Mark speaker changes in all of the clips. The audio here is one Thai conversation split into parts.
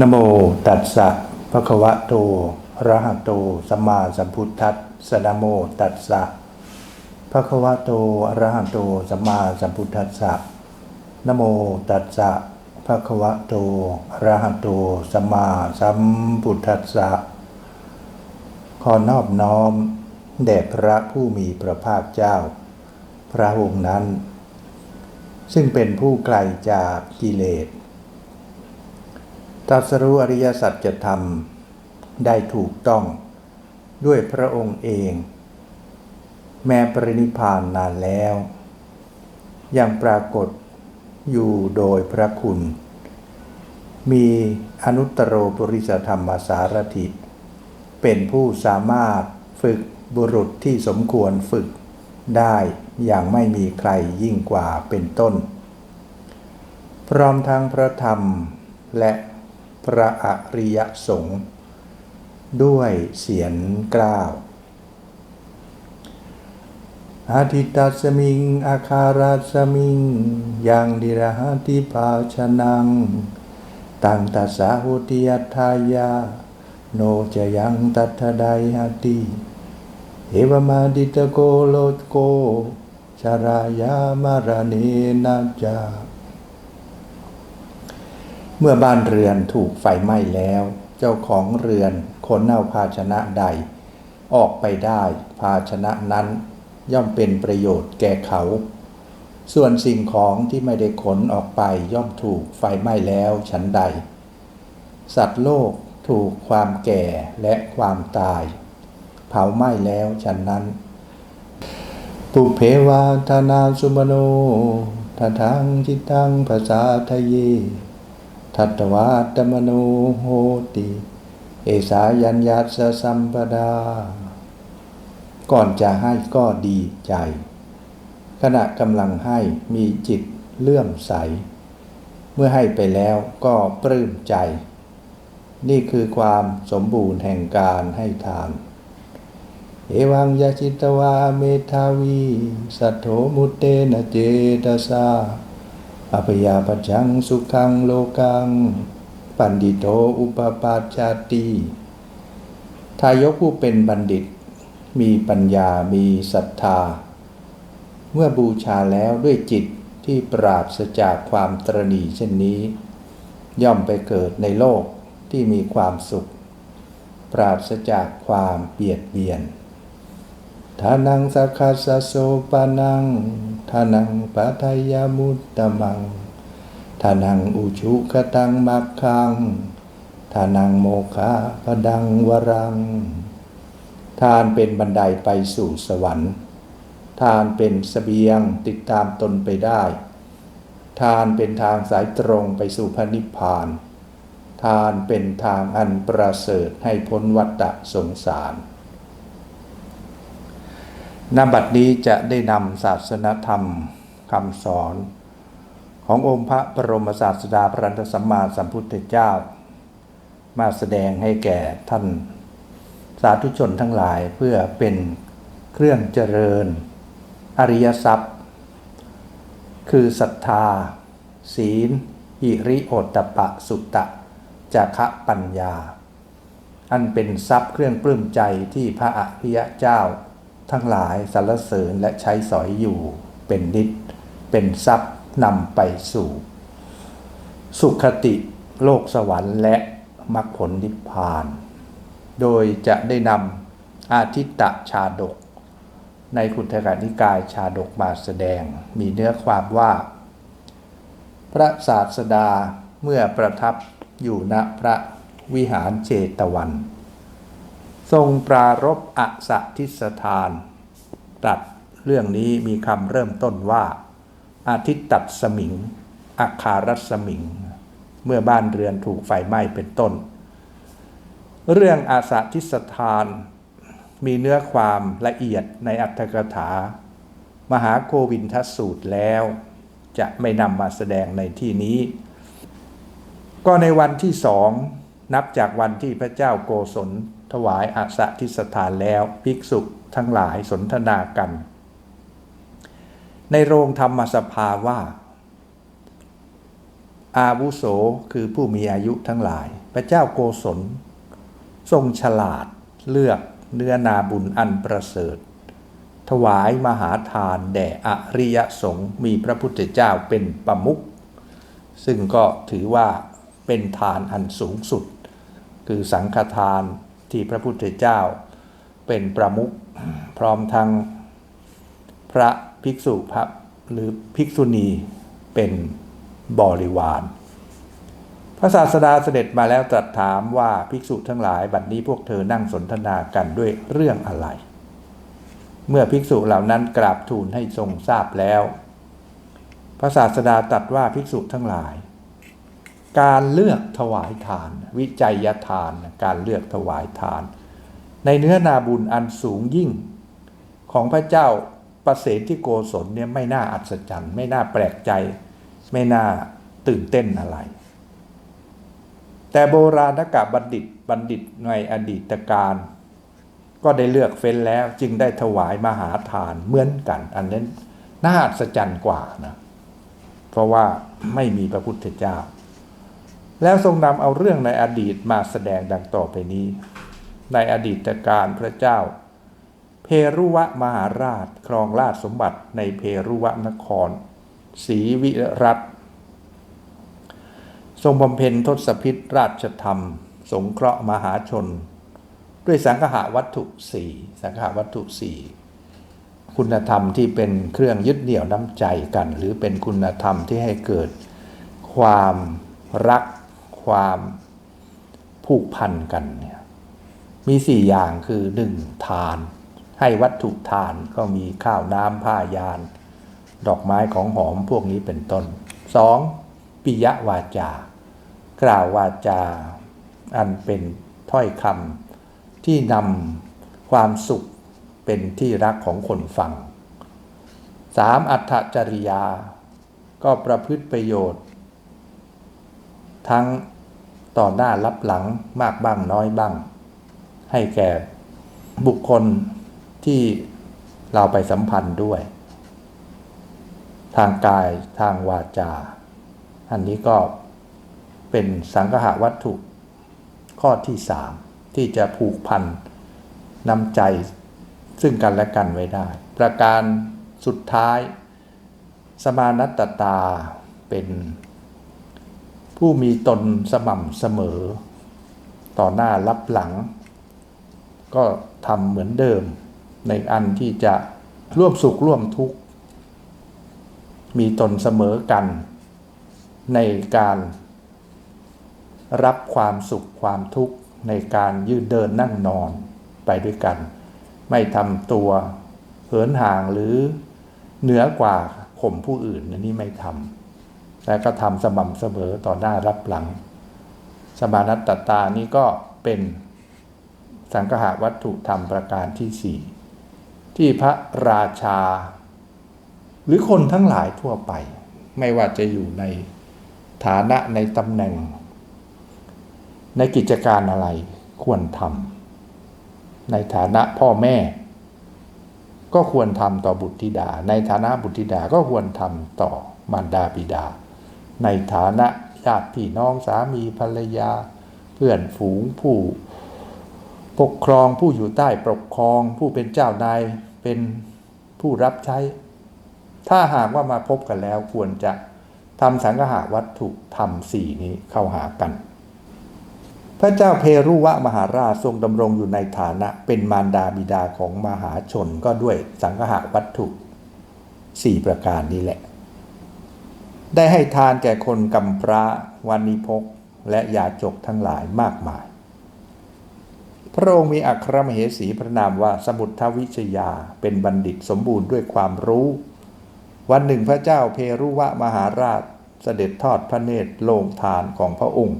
Speaker 1: นโมตัสสะภะคะวะโตอะระหะโตสัมมาสัมพุทธัสสะนโมตัสสะภะคะวะโตอะระหะโตสัมมาสัมพุทธัสสะนโมตัสสะภะคะวะโตอะระหะโตสัมมาสัมพุทธัสสะขอนอบน้อมแด่พระผู้มีพระภาคเจ้า พระองค์นั้น ซึ่งเป็นผู้ไกลจากกิเลส ตรัสรู้อริยสัจธรรมได้ถูกต้องด้วยพระองค์เอง แม้ปรินิพานนานแล้ว ยังปรากฏอยู่โดยพระคุณ มีอนุตตรโรปุริสธรรมสารถิ เป็นผู้สามารถฝึกบุรุษที่สมควรฝึกได้อย่างไม่มีใครยิ่งกว่าเป็นต้น พร้อมทั้งพระธรรมและ พระอริยสงฆ์ด้วยเสียงกล้าวอาทิตตัสมิง อาคาราสมิง ยังดิรหติภาชนัง ตังตัสสาหุติยัตถายา โนจะยังตัทธไดหติเอวมาดิตโกโลโกชารายามารเนนาจา เมื่อบ้านเรือนถูกไฟไหม้แล้ว เจ้าของเรือนขนเอาภาชนะใด ออกไปได้ ภาชนะนั้นย่อมเป็นประโยชน์แก่เขา ส่วนสิ่งของที่ไม่ได้ขนออกไปย่อมถูกไฟไหม้แล้วฉันใด สัตว์โลกถูกความแก่และความตาย เผาไหม้แล้วฉันนั้น ปุเพวาธนาสุมโนทาทังจิตังภาษาทะเย ทัตวาตมโนโหติ เอสายัญญาสสัมปดา ก่อนจะให้ก็ดีใจ ขณะกำลังให้มีจิตเลื่อมใส เมื่อให้ไปแล้วก็ปลื้มใจ นี่คือความสมบูรณ์แห่งการให้ทาน เอวังยาจิตวาเมทาวี สัทโธมุตเตนะเจตสา อภยาปัจจังสุขังโลกัง ปันดิโตอุปปาชาติทายกผู้เป็นบัณฑิต มีปัญญามีศรัทธา เมื่อบูชาแล้วด้วยจิตที่ปราศจากความตรณีเช่นนี้ ย่อมไปเกิดในโลกที่มีความสุข ปราศจากความเบียดเบียนทานังสักคัสโสปานัง ทานังปัทยามุตตะมังทานังอุชุกตังมักขังทานังโมคาพดังวรัง ทานเป็นบันไดไปสู่สวรรค์ ทานเป็นสเสบียงติดตามตนไปได้ ทานเป็นทางสายตรงไปสู่พระนิพพาน ทานเป็นทางอันประเสริฐให้พ้นวัฏสงสาร นบัดนี้จะได้นำศาสนธรรมคำสอน ขององค์พระบรมศาสดาพระรัตนสัมมาสัมพุทธเจ้า มาแสดงให้แก่ท่านสาธุชนทั้งหลายเพื่อเป็นเครื่องเจริญ อริยทรัพย์ คือศรัทธา ศีลหิริโอตตปะสุตตะจาคะปัญญา อันเป็นทรัพย์เครื่องปลื้มใจที่พระอริยเจ้า ทั้งหลายสรรเสริญและใช้สอยอยู่เป็นนิด เป็นทรัพย์นำไปสู่ สุขติโลกสวรรค์และมรรคผลนิพพาน โดยจะได้นำอาทิตตชาดก ในขุทกนิกายชาดกมาแสดงมีเนื้อความว่า พระศาสดาเมื่อประทับอยู่ณพระวิหารเจตวัน ทรงปรารบอสทิสถานตรัสเรื่องนี้มีคำเริ่มต้นว่าอาทิตตัดสมิงอาคารัสมิง เมื่อบ้านเรือนถูกไฟไหม้เป็นต้น เรื่องอาสาทิสถาน มีเนื้อความละเอียดในอัตถกถา มหาโกวินทสูตรแล้ว จะไม่นำมาแสดงในที่นี้ ก็ในวันที่สองนับจากวันที่พระเจ้าโกศล ถวายอาสาทิสถานแล้วภิกษุทั้งหลายสนทนากัน ในโรงธรรมสภาว่า อาวุโสคือผู้มีอายุทั้งหลาย พระเจ้าโกศล ทรงฉลาดเลือกเนื้อนาบุญอันประเสริฐ ถวายมหาทานแด่อริยสงฆ์มีพระพุทธเจ้าเป็นประมุขซึ่งก็ถือว่าเป็นทานอันสูงสุด คือสังฆทาน ที่พระพุทธเจ้า เป็นประมุขพร้อมทั้งพระภิกษุพระหรือภิกษุณีเป็นบริวาร พระศาสดาเสด็จมาแล้วตรัสถามว่าภิกษุทั้งหลายบัดนี้พวกเธอนั่งสนทนากันด้วยเรื่องอะไร เมื่อภิกษุเหล่านั้นกราบทูลให้ทรงทราบแล้ว พระศาสดาตรัสว่าภิกษุทั้งหลาย การเลือกถวายทาน วิจัยทาน การเลือกถวายทาน ในเนื้อนาบุญอันสูงยิ่ง ของพระเจ้าประเสริฐที่โกศลเนี่ยไม่น่าอัศจรรย์ ไม่น่าแปลกใจ ไม่น่าตื่นเต้นอะไร แต่โบราณกาบัณฑิตบัณฑิตในอดีตการ ก็ได้เลือกเฟ้นแล้วจึงได้ถวายมหาทานเหมือนกัน อันนั้นน่าอัศจรรย์กว่านะ เพราะว่าไม่มีพระพุทธเจ้า แล้วทรงนำเอาเรื่องในอดีตมาแสดงดังต่อไปนี้ ในอดีตการพระเจ้า เพรุวะมหาราชครองราชสมบัติในเพรุวะนครศรีวิรัตทรงบำเพ็ญทศพิธราชธรรม สงเคราะห์มหาชน ด้วยสังหาวัตถุสี่สังหาวัตถุสี่คุณธรรมที่เป็นเครื่องยึดเหนี่ยวน้ำใจกัน หรือเป็นคุณธรรมที่ให้เกิดความรัก ความผูกพันกันเนี่ยมีสี่อย่างคือหนึ่งทาน ให้วัตถุทานก็มีข้าวน้ำผ้ายาน ดอกไม้ของหอมพวกนี้เป็นต้นสองปิยวาจา กล่าววาจาอันเป็นถ้อยคำที่นำความสุขเป็นที่รักของคนฟังสามอัตถจริยา ก็ประพฤติประโยชน์ ทั้ง ต่อหน้ารับหลังมากบ้างน้อยบ้าง ให้แก่บุคคลที่เราไปสัมพันธ์ด้วย ทางกายทางวาจา อันนี้ก็เป็นสังหาวัตถุ ข้อที่สามที่จะผูกพันนำใจซึ่งกันและกันไว้ได้ ประการสุดท้าย สมานัตตาเป็น ผู้มีตนสม่ำเสมอ ต่อหน้ารับหลัง ก็ทำเหมือนเดิม ในอันที่จะร่วมสุขร่วมทุกข์ มีตนเสมอกัน ในการรับความสุขความทุกข์ในการยืนเดินนั่งนอนไปด้วยกัน ไม่ทำตัวเหินห่างหรือเหนือกว่าข่มผู้อื่นนนี้ไม่ทำ และก็ทำสม่ำเสมอต่อหน้ารับหลัง สมานัตตตานี้ก็เป็นสังหาวัตถุธรรมประการที่สี่ที่พระราชา หรือคนทั้งหลายทั่วไป ไม่ว่าจะอยู่ในฐานะในตำแหน่ง ในกิจการอะไรควรทำในฐานะพ่อแม่ ก็ควรทำต่อบุตรธิดา ในฐานะบุตรธิดาก็ควรทำต่อมารดาบิดา ในฐานะญาติพี่น้องสามีภรรยา เพื่อนฝูงผู้ ปกครองผู้อยู่ใต้ปกครองผู้เป็นเจ้านายเป็นผู้รับใช้ ถ้าหากว่ามาพบกันแล้วควรจะทำสังหาวัตถุทำสี่นี้เข้าหากัน พระเจ้าเพรุวะมหาราชทรงดำรงอยู่ในฐานะเป็นมารดาบิดาของมหาชนก็ด้วยสังหาวัตถุสี่ประการนี้แหละ ได้ให้ทานแก่คนกำพร้าวานิพกและยาจกทั้งหลายมากมาย พระองค์มีอัครมเหสีพระนามว่าสมุททวิชยาเป็นบัณฑิตสมบูรณ์ด้วยความรู้ วันหนึ่งพระเจ้าเพรุวะมหาราชเสด็จทอดพระเนตรโลงทานของพระองค์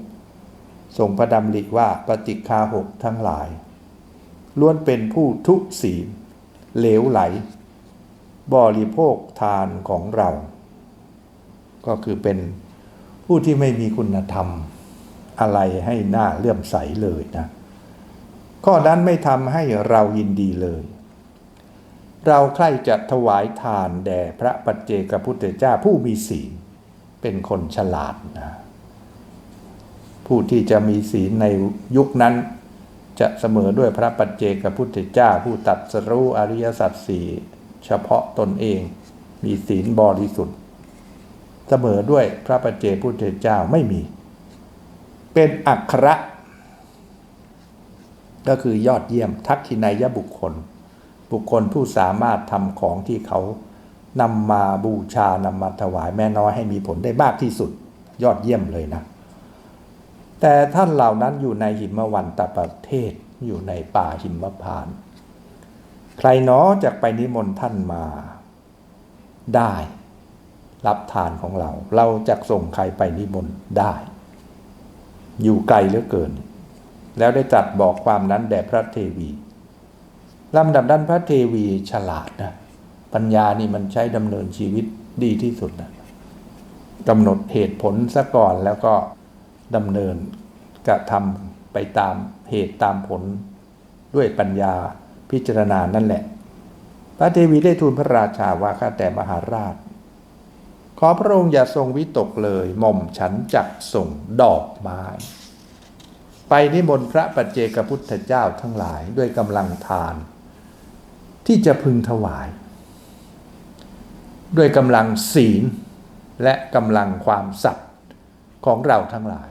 Speaker 1: ทรงประดำริว่าปฏิคาหกทั้งหลาย ล้วนเป็นผู้ทุศีลเหลวไหล บริโภคทานของเรา ก็คือเป็นผู้ที่ไม่มีคุณธรรมอะไรให้หน้าเลื่อมใสเลยนะข้อนั้นไม่ทำให้เรายินดีเลย เราใคร่จะถวายทานแด่พระปัจเจกพุทธเจ้าผู้มีศีลเป็นคนฉลาดนะผู้ที่จะมีศีลในยุคนั้นจะเสมอด้วยพระปัจเจกพุทธเจ้าผู้ตัดสรู้อริยสัจสี่เฉพาะตนเอง มีศีลบริสุทธิ์ เสมอด้วยพระปัจเจพุทธเจ้าไม่มี เป็นอัคระ ก็คือยอดเยี่ยมทักขินายบุคคล บุคคลผู้สามารถทำของที่เขานำมาบูชานำมาถวายแม่น้อยให้มีผลได้มากที่สุด ยอดเยี่ยมเลยนะ แต่ท่านเหล่านั้นอยู่ในหิมวันตประเทศอยู่ในป่าหิมพาน ใครหนอจากไปนิมนต์ท่านมาได้ รับทานของเรา เราจะส่งใครไปนิมนต์ได้ อยู่ไกลเหลือเกิน แล้วได้ตรัสบอกความนั้นแด่พระเทวีลำดับนั้นพระเทวีฉลาดนะปัญญานี่มันใช้ดำเนินชีวิตดีที่สุดนะกำหนดเหตุผลซะก่อนแล้วก็ดำเนินกระทำไปตามเหตุตามผลด้วยปัญญาพิจารณานั่นแหละ พระเทวีได้ทูลพระราชาว่าข้าแต่มหาราช อพระองค์อย่าทรงวิตกเลยหม่อมฉันจักส่งดอกไม้ ไปนิมนต์พระปัจเจกพุทธเจ้าทั้งหลายด้วยกำลังทาน ที่จะพึงถวาย ด้วยกำลังศีลและกำลังความสัตย์ของเราทั้งหลาย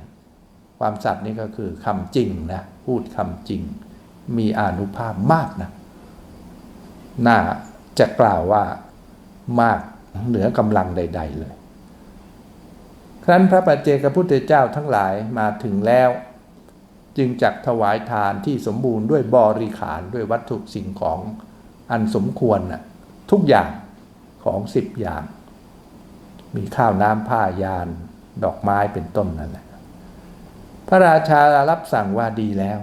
Speaker 1: ความสัตย์นี่ก็คือคำจริงนะพูดคำจริง มีอนุภาพมากนะน่าจะกล่าวว่ามาก เหนือกำลังใด ๆ เลย ครั้นพระปัจเจกพุทธเจ้าทั้งหลายมาถึงแล้ว จึงจักถวายทานที่สมบูรณ์ด้วยบริขารด้วยวัตถุสิ่งของอันสมควรนะทุกอย่างของสิบอย่าง มีข้าวน้ำผ้ายาน ดอกไม้เป็นต้นนั่นแหละพระราชารับสั่งว่าดีแล้ว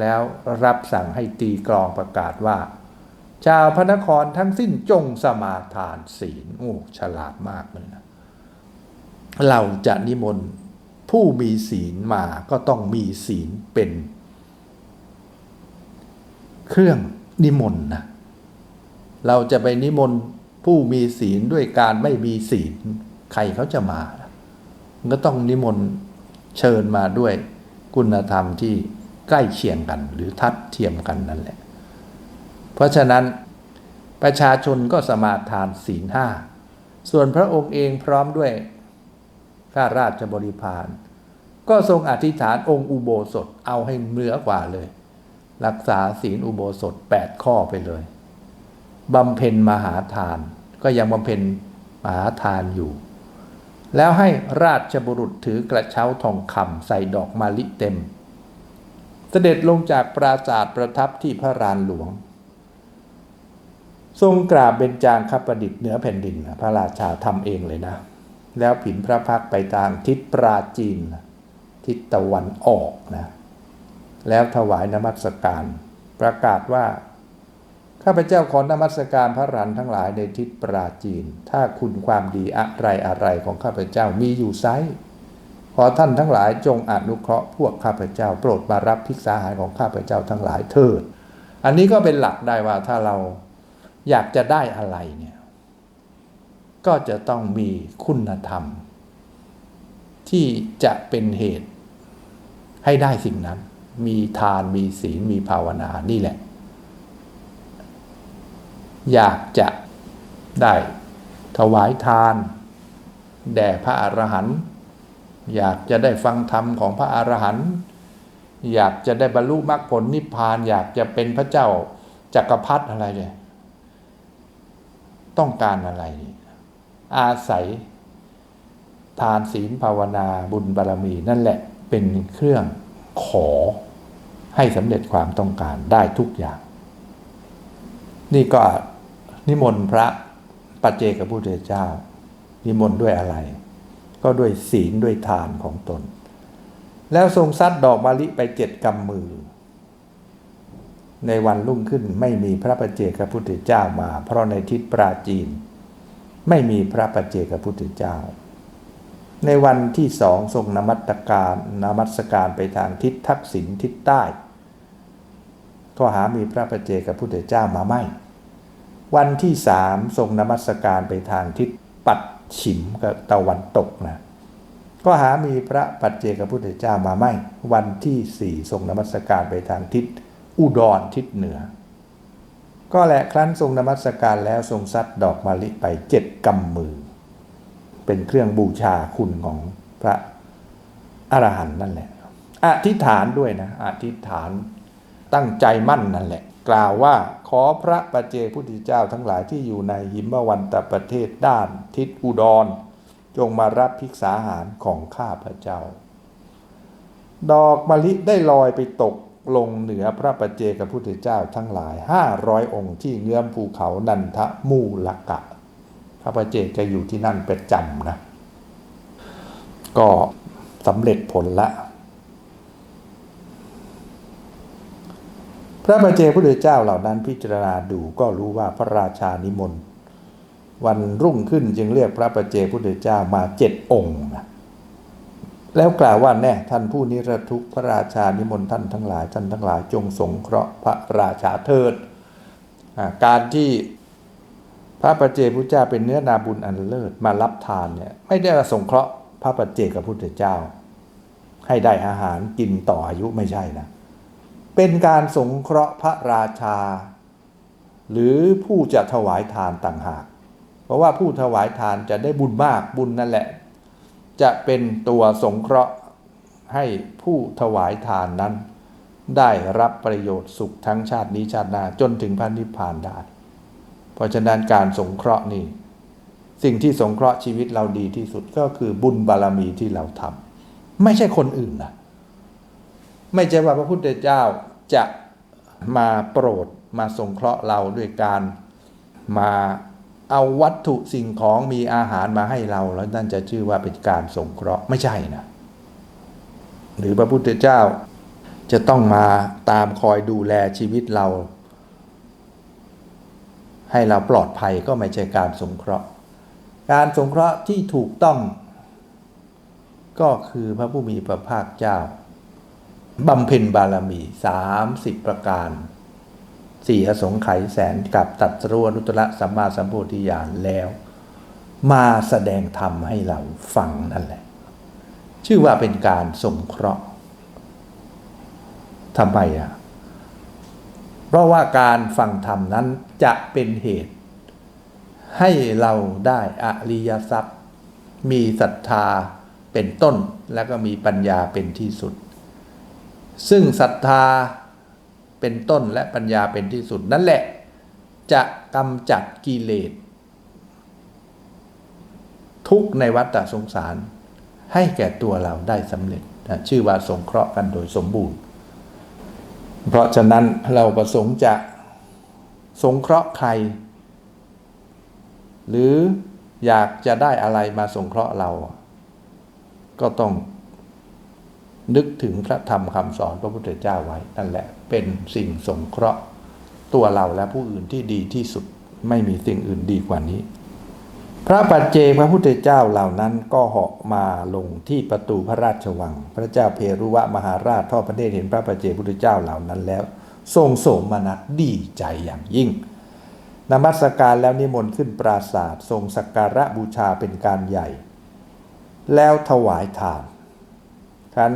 Speaker 1: แล้วรับสั่งให้ตีกลองประกาศว่า ชาวพระนครทั้งสิ้นจงสมาทานศีลโอ้ฉลาดมากเลยนะเราจะนิมนต์ผู้มีศีลมาก็ต้องมีศีลเป็น เครื่องนิมนต์นะเราจะไปนิมนต์ผู้มีศีลด้วยการไม่มีศีล ใครเขาจะมาก็ต้องนิมนต์เชิญมาด้วย คุณธรรมที่ใกล้เคียงกัน หรือทัดเทียมกันนั่นแหละ เพราะฉะนั้นประชาชนก็สมาทานศีลห้า ส่วนพระองค์เองพร้อมด้วยข้าราชบริพาร ก็ทรงอธิษฐานองค์อุโบสถเอาให้เหนือกว่าเลย รักษาศีลอุโบสถ 8 ข้อไปเลยบำเพ็ญมหาทาน ก็ยังบำเพ็ญมหาทานอยู่ แล้วให้ราชบุรุษถือกระเช้าทองคำใส่ดอกมาลิเต็ม เสด็จลงจากปราสาทประทับที่พระรานหลวง ทรงกราบเบญจางคประดิษฐ์เหนือแผ่นดินพระราชาทำเองเลยนะ แล้วผินพระพักไปทางทิศปราจีน ทิศตะวันออกนะ แล้วถวายนมัสการ ประกาศว่า ข้าพเจ้าขอนมัสการพระรันทั้งหลายในทิศปราจีน ถ้าคุณความดีอะไรอะไรของข้าพเจ้ามีอยู่ไซขอท่านทั้งหลายจงอนุเคราะห์พวกข้าพเจ้า โปรดมารับพิกษาหารของข้าพเจ้าทั้งหลายเถิด อันนี้ก็เป็นหลักได้ว่าถ้าเรา อยากจะได้อะไรเนี่ย ก็จะต้องมีคุณธรรม ที่จะเป็นเหตุให้ได้สิ่งนั้น มีทานมีศีลมีภาวนานี่แหละ อยากจะได้ถวายทาน แด่พระอรหันต์อยากจะได้ฟังธรรมของพระอรหันต์อยากจะได้บรรลุมรรคผลนิพพาน อยากจะเป็นพระเจ้าจักรพรรดิอะไรเนี่ย ต้องการอะไร อาศัย ทานศีลภาวนาบุญบารมีนั่นแหละเป็นเครื่องขอให้สำเร็จความต้องการได้ทุกอย่าง นี่ก็นิมนต์พระปัจเจกพุทธเจ้า นิมนต์ด้วยอะไร ก็ด้วยศีลด้วยทานของตน แล้วทรงซัดดอกมะลิไปเจ็ดกำมือ ในวันรุ่งขึ้นไม่มีพระปัจเจกพุทธเจ้ามา เพราะในทิศปราจีน ไม่มีพระปัจเจกพุทธเจ้า ในวันที่สองทรงนมัตการนมัสการไปทางทิศทักษิณทิศใต้ ก็หามีพระปัจเจกพุทธเจ้ามาไม่ วันที่สามทรงนมัสการไปทางทิศปัดฉิมกับตะวันตกนะก็หามีพระปัจเจกพุทธเจ้ามาไม่ วันที่สี่ทรงนมัสการไปทางทิศ อุดรทิศเหนือ ก็แหละครั้นทรงนมัสการแล้วทรงซัดดอกมะลิไปเจ็ดกำมือ เป็นเครื่องบูชาคุณของพระอรหันต์นั่นแหละ อธิษฐานด้วยนะ อธิษฐานตั้งใจมั่นนั่นแหละ กล่าวว่าขอพระปัจเจพุทธเจ้าทั้งหลายที่อยู่ในหิมวันตประเทศด้านทิศอุดร จงมารับภิกษาหารของข้าพระเจ้า ดอกมะลิได้ลอยไปตก ลงเหนือพระปัจเจกพุทธเจ้าทั้งหลายห้าร้อยองค์ที่เงื้อมภูเขานันทมูลกะ พระปัจเจกจะอยู่ที่นั่นประจำนะ ก็สำเร็จผลละ พระปัจเจกพุทธเจ้าเหล่านั้นพิจารณาดูก็รู้ว่าพระราชานิมนต์วันรุ่งขึ้นจึงเรียกพระปัจเจกพุทธเจ้ามาเจ็ดองค์นะ แล้วกล่าวว่าแน่ท่านผู้นิรทุกข์พระราชานิมนต์ท่านทั้งหลายท่านทั้งหลายจงสงเคราะห์พระราชาเถิด การที่พระปัจเจกพุทธเจ้าเป็นเนื้อนาบุญอันเลิศมารับทานเนี่ยไม่ได้มาสงเคราะห์พระปัจเจกพุทธเจ้า ให้ได้อาหารกินต่ออายุไม่ใช่นะ เป็นการสงเคราะห์พระราชา หรือผู้จะถวายทานต่างหาก เพราะว่าผู้ถวายทานจะได้บุญมากบุญนั่นแหละ จะเป็นตัวสงเคราะห์ให้ผู้ถวายทานนั้น ได้รับประโยชน์สุขทั้งชาตินี้ชาติหน้าจนถึงพันนิพพานได้ เพราะฉะนั้นการสงเคราะห์นี่สิ่งที่สงเคราะห์ชีวิตเราดีที่สุดก็คือบุญบารมีที่เราทำไม่ใช่คนอื่นนะไม่ใช่ว่าพระพุทธเจ้าจะมาโปรดมาสงเคราะห์เราด้วยการมา เอาวัตถุสิ่งของมีอาหารมาให้เรา แล้วนั่นจะชื่อว่าเป็นการสงเคราะห์ไม่ใช่นะ หรือพระพุทธเจ้าจะต้องมาตามคอยดูแลชีวิตเรา ให้เราปลอดภัยก็ไม่ใช่การสงเคราะห์ การสงเคราะห์ที่ถูกต้อง ก็คือพระผู้มีพระภาคเจ้าบำเพ็ญบารมีสามสิบประการ สี่อสงไขยแสนกับตัดสรุอนุตตรสัมมาสัมโพธิญาณแล้ว มาแสดงธรรมให้เราฟังนั่นแหละ ชื่อว่าเป็นการสงเคราะห์ทำไมอะเพราะว่าการฟังธรรมนั้นจะเป็นเหตุ ให้เราได้อริยทรัพย์ มีศรัทธาเป็นต้นแล้วก็มีปัญญาเป็นที่สุด ซึ่งศรัทธา เป็นต้นและปัญญาเป็นที่สุดนั่นแหละ จะกำจัดกิเลส ทุกในวัฏสงสาร ให้แก่ตัวเราได้สำเร็จนะชื่อว่าสงเคราะห์กันโดยสมบูรณ์ เพราะฉะนั้นเราประสงค์จะสงเคราะห์ใคร หรืออยากจะได้อะไรมาสงเคราะห์เรา ก็ต้องนึกถึงพระธรรมคำสอนพระพุทธเจ้าไว้นั่นแหละ เป็นสิ่งสงเคราะห์ ตัวเราและผู้อื่นที่ดีที่สุดไม่มีสิ่งอื่นดีกว่านี้ พระปัจเจกพระพุทธเจ้าเหล่านั้นก็เหาะมาลงที่ประตูพระราชวัง พระเจ้าเพรุวะมหาราชทอดพระเนตรเห็นพระปัจเจกพุทธเจ้าเหล่านั้นแล้ว ทรงโสมนัสดีใจอย่างยิ่งนมัสการแล้วนิมนต์ขึ้นปราศาสตร์ทรงสักการะบูชาเป็นการใหญ่ แล้วถวายทานครั้น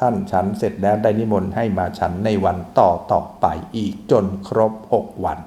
Speaker 1: ท่านฉันเสร็จแล้วได้นิมนต์ให้มาฉันในวันต่อต่อไปอีกจนครบหกวัน